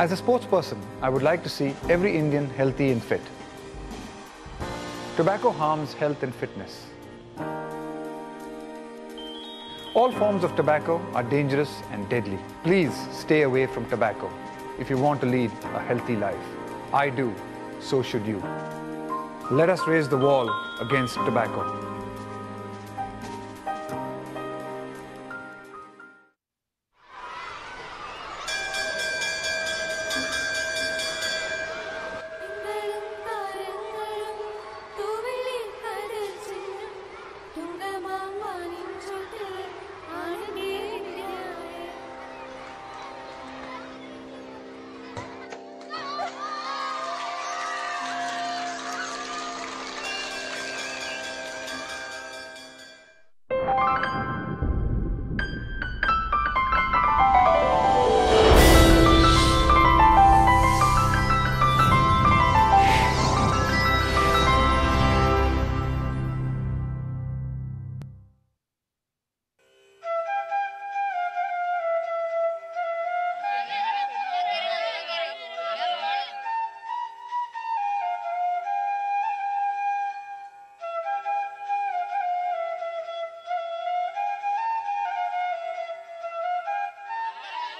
As a sports person, I would like to see every Indian healthy and fit. Tobacco harms health and fitness. All forms of tobacco are dangerous and deadly. Please stay away from tobacco if you want to lead a healthy life. I do, so should you. Let us raise the wall against tobacco.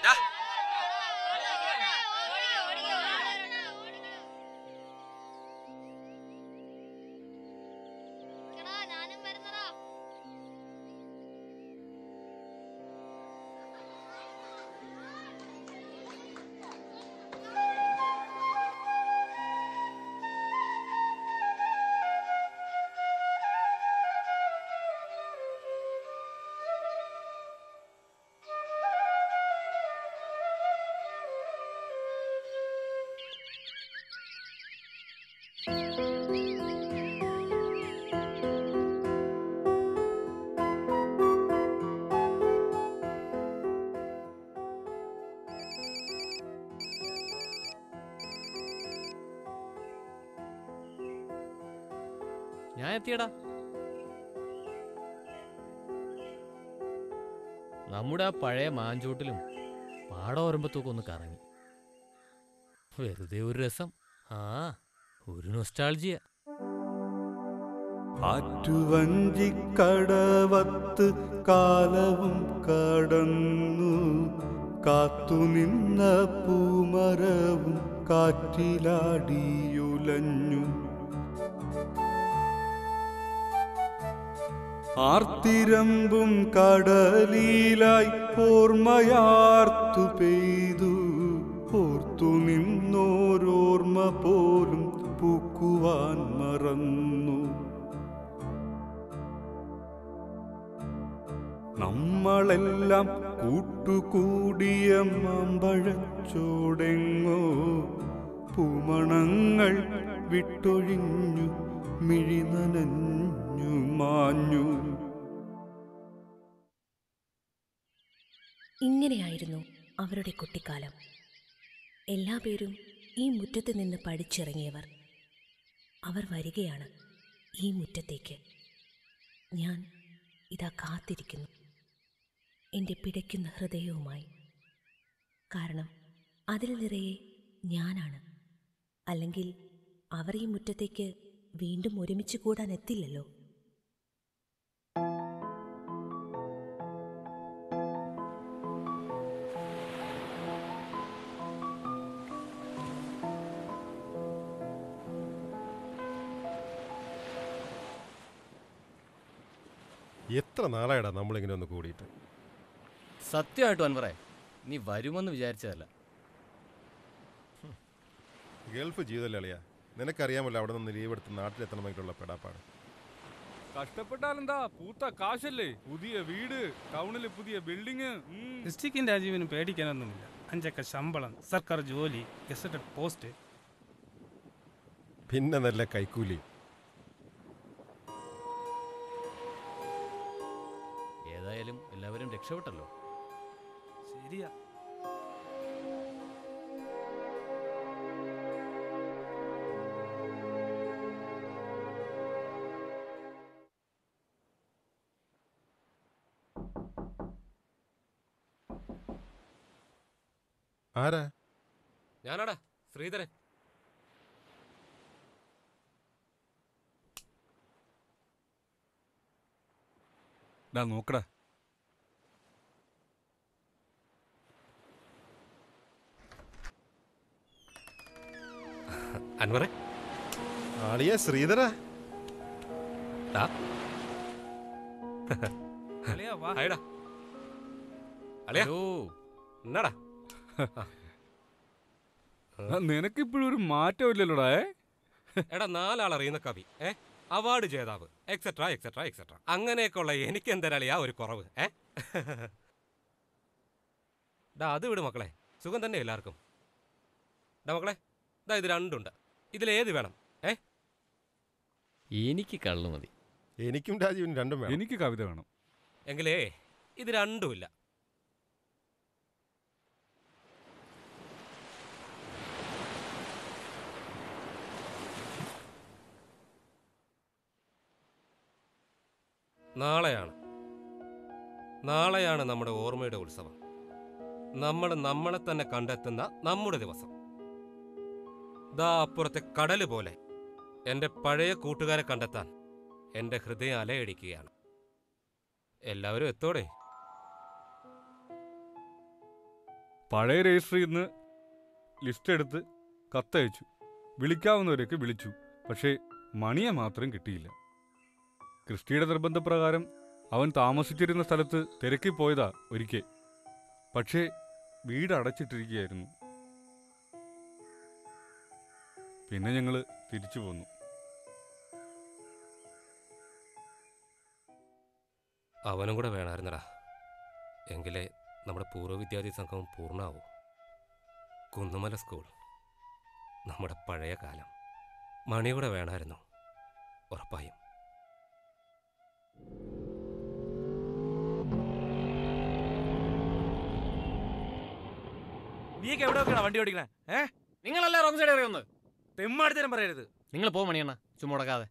ഞാനും ഞാൻ എത്തിയടാ. നമ്മുടെ ആ പഴയ മാഞ്ചൂട്ടിലും പാടോരമ്പത്തൊക്കെ ഒന്ന് കറങ്ങി. വെറുതെ ഒരു രസം. ആ ഒരു നൊസ്റ്റാൾജിയ കടവത്ത് കാലവും കടന്നു. കാത്തുനിന്ന പൂമരവും കാറ്റിലാടിയുലഞ്ഞു. ആർത്തിരമ്പും കടലിലായി ഓർമ്മയാർത്തു പെയ്തു. ഓർത്തു നിന്നോരോർമ്മ പോലും പൂക്കുവാൻ മറന്നു. നമ്മളെല്ലാം കൂട്ടുകൂടിയ മാമ്പഴച്ചോടെങ്ങോ പൂമണങ്ങൾ വിട്ടൊഴിഞ്ഞു മിഴിനനഞ്ഞു മാഞ്ഞു. ഇങ്ങനെയായിരുന്നു അവരുടെ കുട്ടിക്കാലം. എല്ലാ പേരും ഈ മുറ്റത്ത് നിന്ന് പഠിച്ചിറങ്ങിയവർ. അവർ വരികയാണ് ഈ മുറ്റത്തേക്ക്. ഞാൻ ഇതാ കാത്തിരിക്കുന്നു. എന്റെ പിടയ്ക്കുന്ന ഹൃദയവുമായി. കാരണം അതിൽ നിറയെ ഞാനാണ്. അല്ലെങ്കിൽ അവർ ഈ മുറ്റത്തേക്ക് വീണ്ടും ഒരുമിച്ച് കൂടാൻ എത്തില്ലല്ലോ. എത്ര നാളായടാ നമ്മളിങ്ങനെ ഒന്ന് കൂടിയിട്ട്? സത്യമായിട്ടും അൻവറേ നീ വരുമെന്ന് വിചാരിച്ചതല്ല. ഗൾഫ് ജീവിതമല്ലേ അളിയാ? നിനക്കറിയാമല്ലോ അവിടെ നിന്ന് ലീവ് എടുത്ത് നാട്ടിലെത്തണമെങ്കിലുള്ള പെടാപ്പാട്. കഷ്ടപ്പെട്ടാലെന്താ? പൂത്ത കാശല്ലേ? പുതിയ വീട് ടൗണിൽ പുതിയ ബിൽഡിങ് ഡിസ്ട്രിക്റ്റും രാജീവിനും പേടിക്കാനൊന്നുമില്ല. അഞ്ചക്ക ശമ്പളം സർക്കാർ ജോലി ഗസറ്റഡ് പോസ്റ്റ്. പിന്നെ നല്ല കൈക്കൂലി. രക്ഷപ്പെട്ടല്ലോ. ശരിയാ. ആരാ? ഞാനാടാ ശ്രീധരൻ. ഡാ നോക്കടാ. അൻവറെ? ആളിയ ശ്രീധര. നിനക്കിപ്പോഴും ഒരു മാറ്റമില്ലല്ലോടാ എടാ നാലാൾ അറിയുന്ന കവി ഏ? അവാർഡ് ജേതാവ് എക്സെട്ര എക്സെട്ര എക്സെട്ര അങ്ങനെയൊക്കെയുള്ള എനിക്ക് എന്തരാളിയാ ഒരു കുറവ് ഏ? ഡാ അത് വിട് മക്കളെ. സുഖം തന്നെ എല്ലാവർക്കും. ഡാ മക്കളെ. ദാ ഇത് രണ്ടുണ്ട്. ഇതിലേത് വേണം? ഏ? എനിക്ക് കള്ളു മതി. എനിക്കും രാജീവിനും രണ്ടും വേണം. എനിക്ക് കവിത വേണം. എങ്കിലേ ഇത് രണ്ടുമില്ല നാളെയാണ്. നാളെയാണ് നമ്മുടെ ഓർമ്മയുടെ ഉത്സവം. നമ്മൾ നമ്മളെ തന്നെ കണ്ടെത്തുന്ന നമ്മുടെ ദിവസം. ദാ അപ്പുറത്തെ കടൽ പോലെ. എന്റെ പഴയ കൂട്ടുകാരെ കണ്ടെത്താൻ എന്റെ ഹൃദയം അലയടിക്കുകയാണ്. എല്ലാവരും എത്തോടെ? പഴയ രജിസ്റ്ററിൽ നിന്ന് ലിസ്റ്റ് എടുത്ത് കത്തയച്ചു. വിളിക്കാവുന്നവരൊക്കെ വിളിച്ചു. പക്ഷേ മണിയെ മാത്രം കിട്ടിയില്ല. ക്രിസ്റ്റിയുടെ നിർബന്ധപ്രകാരം അവൻ താമസിച്ചിരുന്ന സ്ഥലത്ത് തിരക്കിപ്പോയതാ ഒരിക്കൽ. പക്ഷേ വീട് അടച്ചിട്ടിരിക്കുകയായിരുന്നു പിന്നെ ഞങ്ങൾ തിരിച്ചു പോന്നു. അവനും കൂടെ വേണമായിരുന്നടാ എങ്കിലേ നമ്മുടെ പൂർവ വിദ്യാർത്ഥി സംഘം പൂർണമാവും കുന്നുമല സ്കൂൾ. നമ്മുടെ പഴയ കാലം. മണി കൂടെ വേണമായിരുന്നു ഉറപ്പായും. നീക്ക് എവിടെ വണ്ടി ഓടിക്കണേ? ഏ? നിങ്ങളല്ലേ റോങ് സൈഡ് അറിയുന്നത് തെമ്മാടിത്തരം പറയരുത്. നിങ്ങൾ പോ മണിയണ്ണ ചുമ്മാ മുടക്കാതെ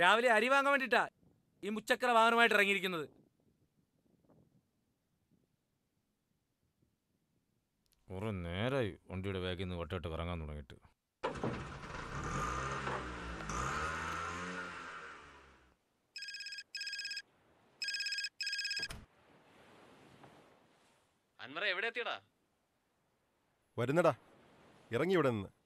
രാവിലെ അരി വാങ്ങാൻ വേണ്ടിട്ടാ ഈ മുച്ചക്ര വാഹനമായിട്ട് ഇറങ്ങിയിരിക്കുന്നത്. കുറെ നേരമായി വണ്ടിയുടെ ബാഗിൽ നിന്ന് വട്ടയിട്ട് കറങ്ങാൻ തുടങ്ങിയിട്ട്. അൻവറ എവിടെ എത്തിയടാ? വരുന്നടാ. ഇറങ്ങി ഇവിടെ നിന്ന്.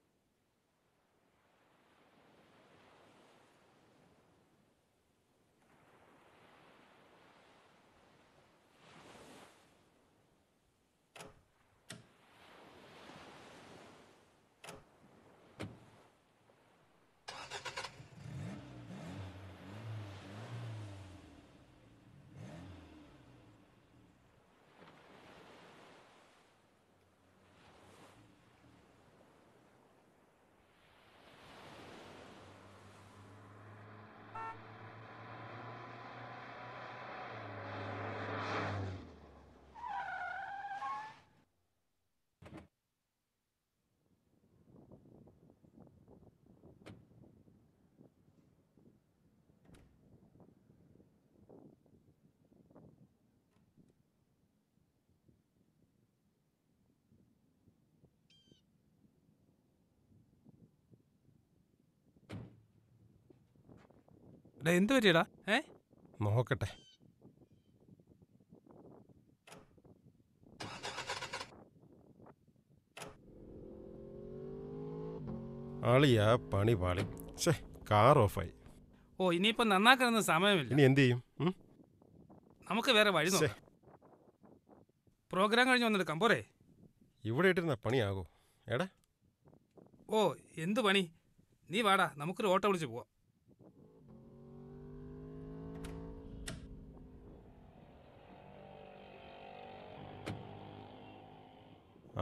എന്ത് പറ്റിയടാ? ഏ? നോക്കട്ടെ ആളിയാ പണി പാളി. ഷേ കാർ ഓഫായി. ഓ ഇനിയിപ്പോ നന്നാക്കാനൊന്നും സമയമില്ല. ഇനി എന്ത് ചെയ്യും? ഉം? നമുക്ക് വേറെ വഴി ശ്ശെ. നോക്കാം. പ്രോഗ്രാം കഴിഞ്ഞ് വന്നെടുക്കാം. പോരെ. ഇവിടെ ഇട്ടിരുന്ന പണിയാകോ? എടാ. ഓ എന്ത് പണി? നീ വാടാ. നമുക്കൊരു ഓട്ടോ വിളിച്ച് പോവാം.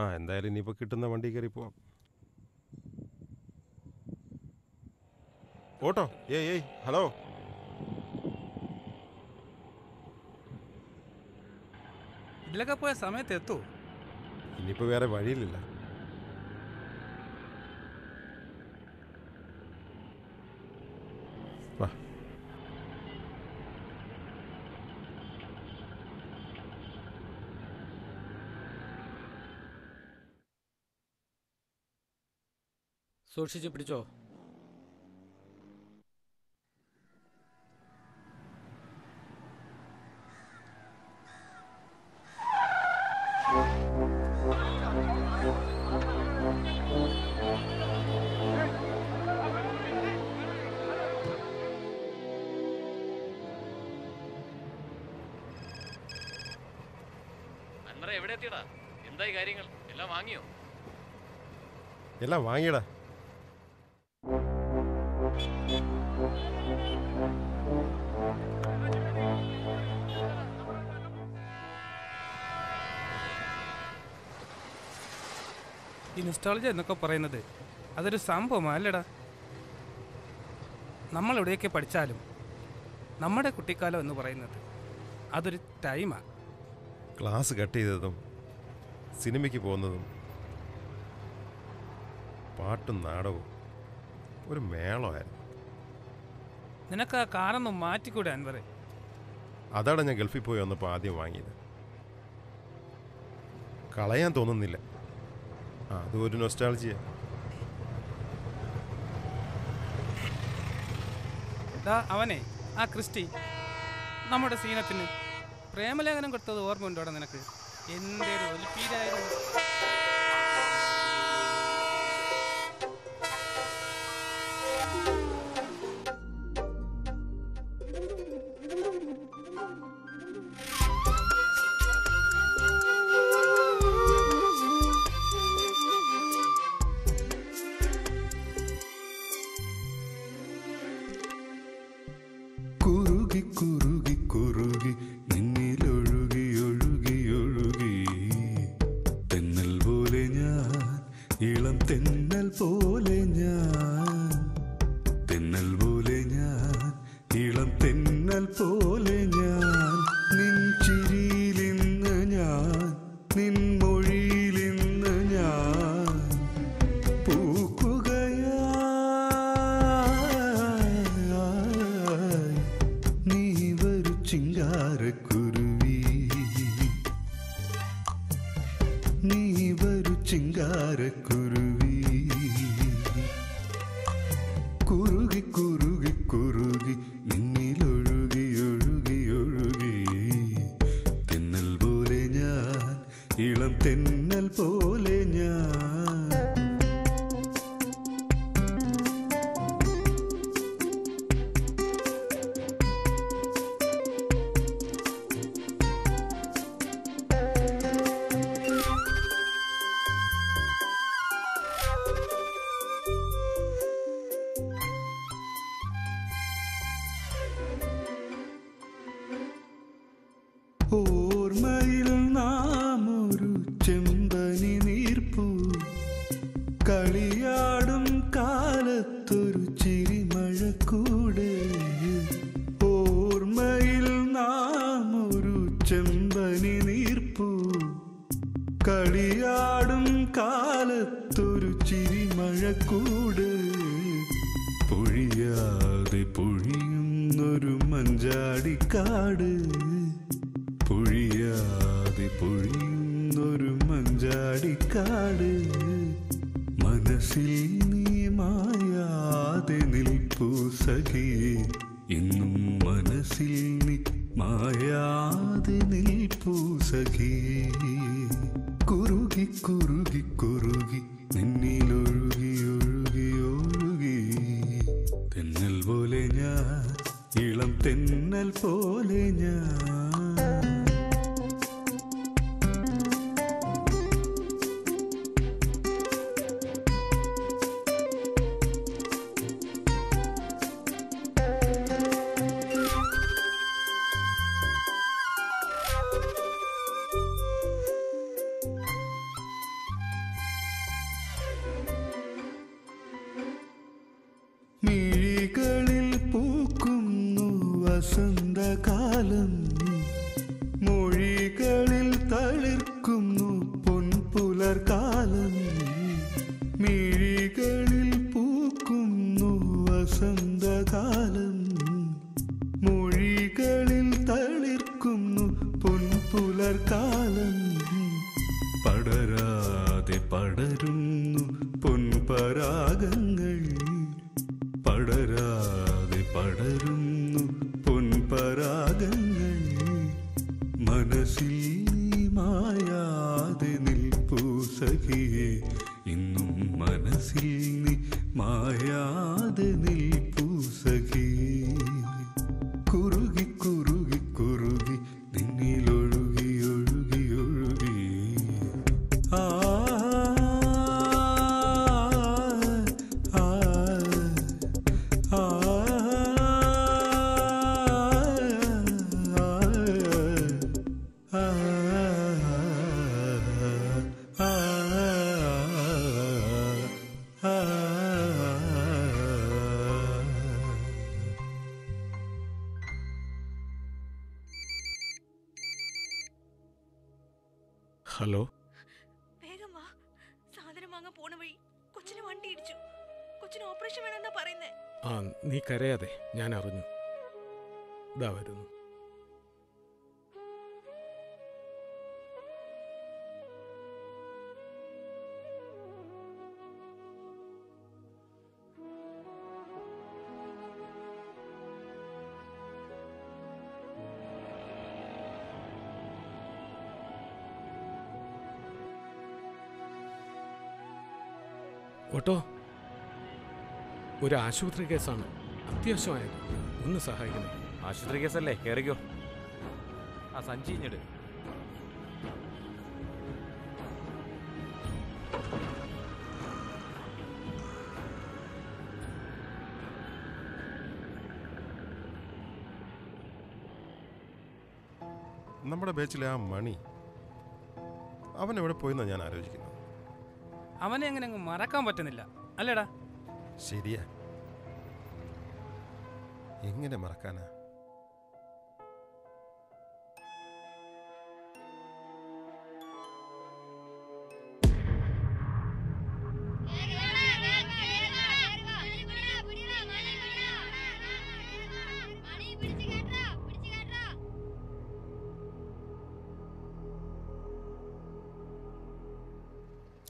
ആ എന്തായാലും ഇനിയിപ്പോൾ കിട്ടുന്ന വണ്ടി കയറി പോവാം. ഓട്ടോ? ഏയ് ഏയ് ഹലോ? ഇതിലൊക്കെ പോയ സമയത്ത് എത്തൂ? ഇനിയിപ്പോൾ വേറെ വഴിയില്ല വാ. സൂക്ഷിച്ച് പിടിച്ചോ. എവിടെ എത്തിയടാ? എന്തായി കാര്യങ്ങൾ? എല്ലാം വാങ്ങിയോ? എല്ലാം വാങ്ങിയടാ. ഈ നിസ്റ്റോളജി എന്നൊക്കെ പറയുന്നത്. അതൊരു സംഭവമാണ് അല്ലേടാ? നമ്മൾ എവിടെയൊക്കെ പഠിച്ചാലും നമ്മുടെ കുട്ടിക്കാലം എന്ന് പറയുന്നത് അതൊരു ടൈമാണ് ക്ലാസ് കട്ട് ചെയ്തതും സിനിമയ്ക്ക് പോകുന്നതും പാട്ടും നാടകവും ഒരു മേളമായിരുന്നു. നിനക്ക് ആ കാറൊന്ന് മാറ്റിക്കൂടെ അൻവറെ? അതാണ് ഞാൻ ഗൾഫിൽ പോയി വന്നപ്പോൾ ആദ്യം വാങ്ങിയത്. കളയാൻ തോന്നുന്നില്ല. അത് ഒരു നൊസ്റ്റാൾജിയ അവനെ ആ ക്രിസ്റ്റി. നമ്മുടെ സീനത്തിന് പ്രേമലേഖനം കൊടുത്തത് ഓർമ്മയുണ്ടോടെ നിനക്ക്? എന്തൊരു ഒലിപ്പീരായിരുന്നു. தென்னல் போ ചിരിമഴക്കൂട് പൊഴിയാതെ പൊഴിയുന്നൊരു മഞ്ചാടിക്കാട്. പൊഴിയാതെ പൊഴിയുന്നൊരു മഞ്ചാടിക്കാട്. മനസ്സിൽ നീ മായാതെ നിൽപ്പു ഇന്നും മനസ്സിൽ നീ മായാതെ നിൽപ്പു സഖിയേ കുറുകി കുറുകി കുറുകി പടരാതെ ഹലോ. വേഗം വാ. സാധനം വാങ്ങാൻ പോണ വഴി കൊച്ചിന് വണ്ടി ഇടിച്ചു. കൊച്ചിന് ഓപ്പറേഷൻ വേണമെന്നാ പറയുന്നേ. ആ നീ കരയാതെ. ഞാൻ അറിഞ്ഞു. ഇതാ വരുന്നു. ഓട്ടോ ഒരു ആശുപത്രി കേസാണ് അത്യാവശ്യമായത്. ഒന്ന് സഹായിക്കണം. ആശുപത്രി കേസല്ലേ? കയറിക്കോ ആ സഞ്ചി ഇഞ്ഞിട് നമ്മുടെ ബാച്ചിലെ ആ മണി അവൻ എവിടെ പോയെന്നാണ് ഞാൻ ആലോചിക്കുന്നത്? അവനെ അങ്ങനെ അങ്ങ് മറക്കാൻ പറ്റുന്നില്ല. അല്ലേടാ? ശരിയാ. എങ്ങനെ മറക്കാനാ?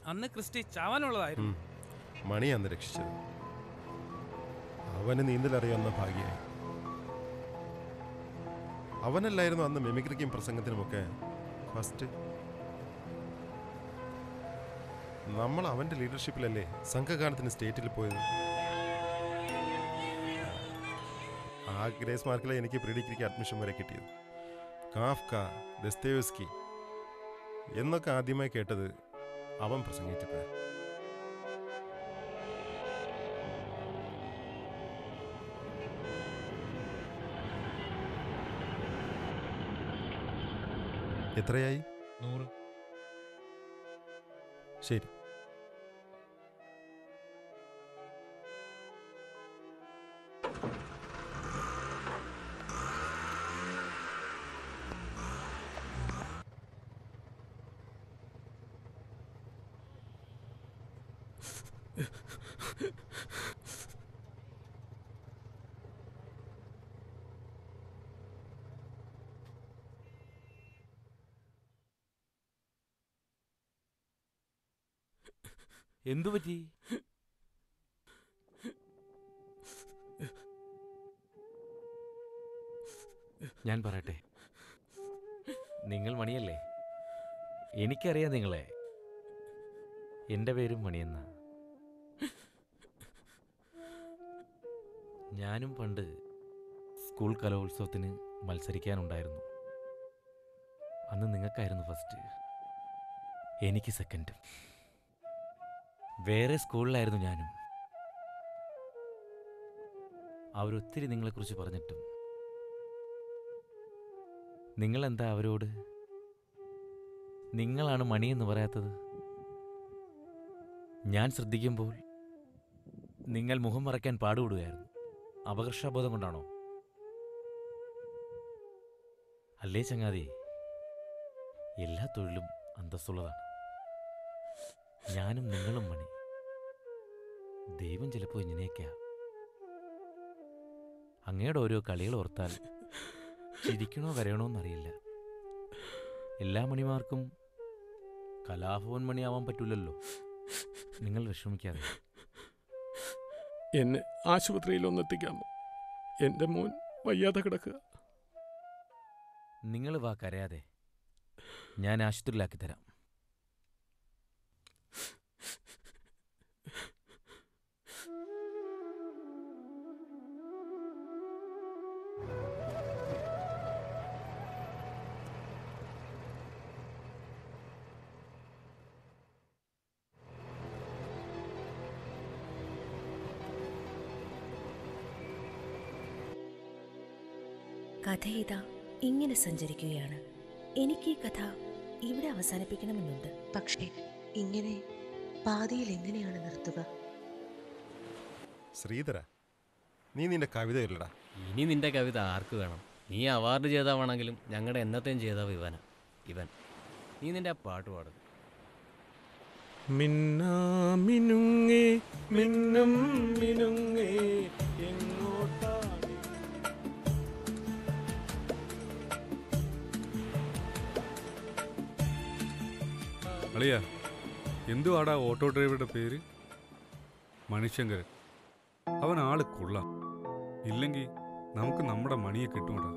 അന്ന് ക്രിസ്റ്റി ചാവാനുള്ളതായിരുന്നു. മണി അന്ന് രക്ഷിച്ചത്. അവന് നീന്തലറിയാവുന്ന ഭാഗ്യായി അവനല്ലായിരുന്നു അന്ന് മിമിക്രിക്കും പ്രസംഗത്തിനുമൊക്കെ ഫസ്റ്റ്. നമ്മൾ അവന്റെ ലീഡർഷിപ്പിലല്ലേ സംഘഗാനത്തിന് സ്റ്റേറ്റിൽ പോയത്? ആ ഗ്രേസ് മാർക്കിലെ എനിക്ക് പ്രീ ഡിഗ്രിക്ക് അഡ്മിഷൻ വരെ കിട്ടിയത്. കാഫ്ക ദസ്തേവസ്കി എന്നൊക്കെ ആദ്യമായി കേട്ടത് അവൻ പ്രസംഗിച്ചപ്പോഴാണ് എത്രയായി? നൂറ്. ശരി. എന്തു പറ്റി? ഞാൻ പറയട്ടെ. നിങ്ങൾ മണിയല്ലേ? എനിക്കറിയാം നിങ്ങളെ. എന്റെ പേരും മണിയെന്ന. ഞാനും പണ്ട് സ്കൂൾ കലോത്സവത്തിന് മത്സരിക്കാനുണ്ടായിരുന്നു. അന്ന് നിങ്ങൾക്കായിരുന്നു ഫസ്റ്റ്. എനിക്ക് സെക്കൻഡ് വേറെ സ്കൂളിലായിരുന്നു ഞാനും. അവരൊത്തിരി നിങ്ങളെക്കുറിച്ച് പറഞ്ഞിട്ടും. നിങ്ങളെന്താ അവരോട്? നിങ്ങളാണ് മണിയെന്ന് പറയാത്തത്? ഞാൻ ശ്രദ്ധിക്കുമ്പോൾ നിങ്ങൾ മുഖം മറയ്ക്കാൻ പാടുപെടുകയായിരുന്നു. അപകർഷബോധം കൊണ്ടാണോ? അല്ലേ ചങ്ങാതി? എല്ലാ തൊഴിലും അന്തസ്സുള്ളതാണ്. ഞാനും നിങ്ങളും മണി. ദൈവം ചിലപ്പോൾ ഇങ്ങനെയൊക്കെയാ. അങ്ങയുടെ ഓരോ കളികൾ ഓർത്താൽ ചിരിക്കണോ കരയണോ എന്നറിയില്ല. എല്ലാ മണിമാർക്കും കലാഭവൻ മണിയാവാൻ പറ്റൂലല്ലോ. നിങ്ങൾ വിഷമിക്കാതെ. എന്നെ ആശുപത്രിയിൽ ഒന്നെത്തിക്കാമോ എന്റെ മോൻ വയ്യാതെ കിടക്കുക. നിങ്ങൾ വാ കരയാതെ. ഞാൻ ആശുപത്രിയിലാക്കി തരാം. കഥ ഇതാ ഇങ്ങനെ സഞ്ചരിക്കുകയാണ്. എനിക്ക് ഈ കഥ ഇവിടെ അവസാനിപ്പിക്കണമെന്നുണ്ട്. പക്ഷേ ഇങ്ങനെ പാതിയിൽ എങ്ങനെയാണ് നിർത്തുക? ശ്രീധര നീ നിന്റെ കവിത ഇല്ലടാ ഇനി നിന്റെ കവിത ആർക്ക് വേണം? നീ അവാർഡ് ജേതാവാണെങ്കിലും ഞങ്ങളുടെ എന്നത്തെയും ജേതാവ് ഇവന. ഇവൻ. നീ നിന്റെ ആ പാട്ട് പാടും മിന്നാമിനുങ്ങേ മിന്നും മിനുങ്ങേ അളിയ എന്തുവാടാ ഓട്ടോ ഡ്രൈവറുടെ പേര്? മണിശങ്കരൻ. അവൻ ആൾ കൊള്ളാം. ഇല്ലെങ്കിൽ നമുക്ക് നമ്മുടെ മണിയെ കിട്ടുമോടാ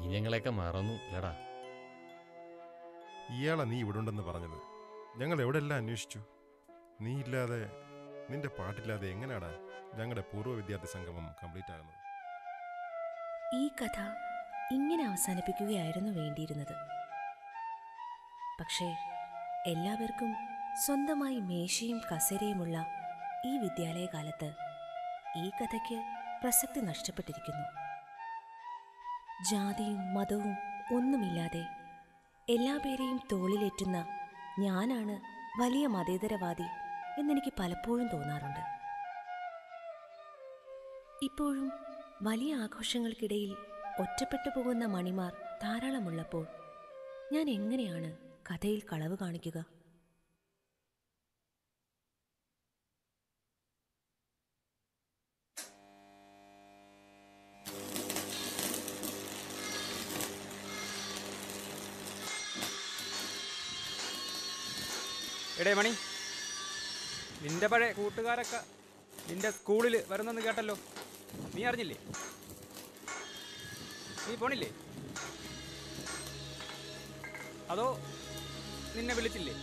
നീ ഞങ്ങളെയൊക്കെ മറന്നു ഇല്ലടാ ഇയാളെ നീ ഇവിടുണ്ടെന്ന് പറഞ്ഞത്. ഞങ്ങൾ എവിടെല്ലാം അന്വേഷിച്ചു? നീ ഇല്ലാതെ നിന്റെ പാട്ടില്ലാതെ എങ്ങനെയാടാ ഞങ്ങളുടെ പൂർവ വിദ്യാർത്ഥി സംഗമം കംപ്ലീറ്റ് ആകുന്നത്? ഈ കഥ ഇങ്ങനെ അവസാനിപ്പിക്കുകയായിരുന്നു വേണ്ടിയിരുന്നത്. പക്ഷേ എല്ലാവർക്കും സ്വന്തമായി മേശയും കസേരയുമുള്ള ഈ വിദ്യാലയ കാലത്ത് ഈ കഥയ്ക്ക് പ്രസക്തി നഷ്ടപ്പെട്ടിരിക്കുന്നു. ജാതിയും മതവും ഒന്നുമില്ലാതെ എല്ലാ പേരെയും തോളിലേറ്റുന്ന ഞാനാണ് വലിയ മതേതരവാദി എന്നെനിക്ക് പലപ്പോഴും തോന്നാറുണ്ട്. ഇപ്പോഴും വലിയ ആഘോഷങ്ങൾക്കിടയിൽ ഒറ്റപ്പെട്ടു പോകുന്ന മണിമാർ ധാരാളമുള്ളപ്പോൾ ഞാൻ എങ്ങനെയാണ് കഥയിൽ കളവ് കാണിക്കുക? എടേ മണി. നിന്റെ പഴയ കൂട്ടുകാരൊക്കെ നിന്റെ സ്കൂളിൽ വരുന്നെന്ന് കേട്ടല്ലോ. നീ അറിഞ്ഞില്ലേ? നീ പോണില്ലേ? അതോ നിന്നെ വിളിച്ചില്ലേ?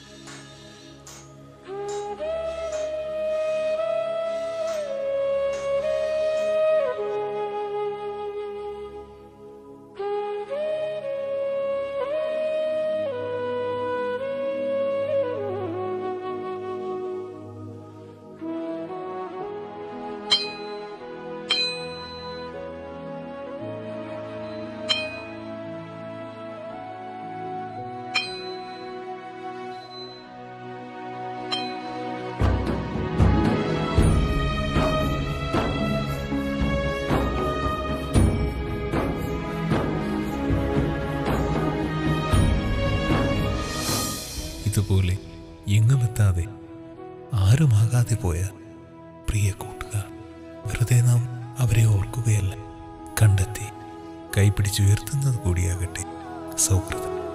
എങ്ങുമെത്താതെ ആരുമാകാതെ പോയ പ്രിയ കൂട്ടുകാർ വെറുതെ നാം അവരെ ഓർക്കുകയല്ല. കണ്ടെത്തി കൈപിടിച്ചുയർത്തുന്നത് കൂടിയാകട്ടെ. സൗഹൃദം.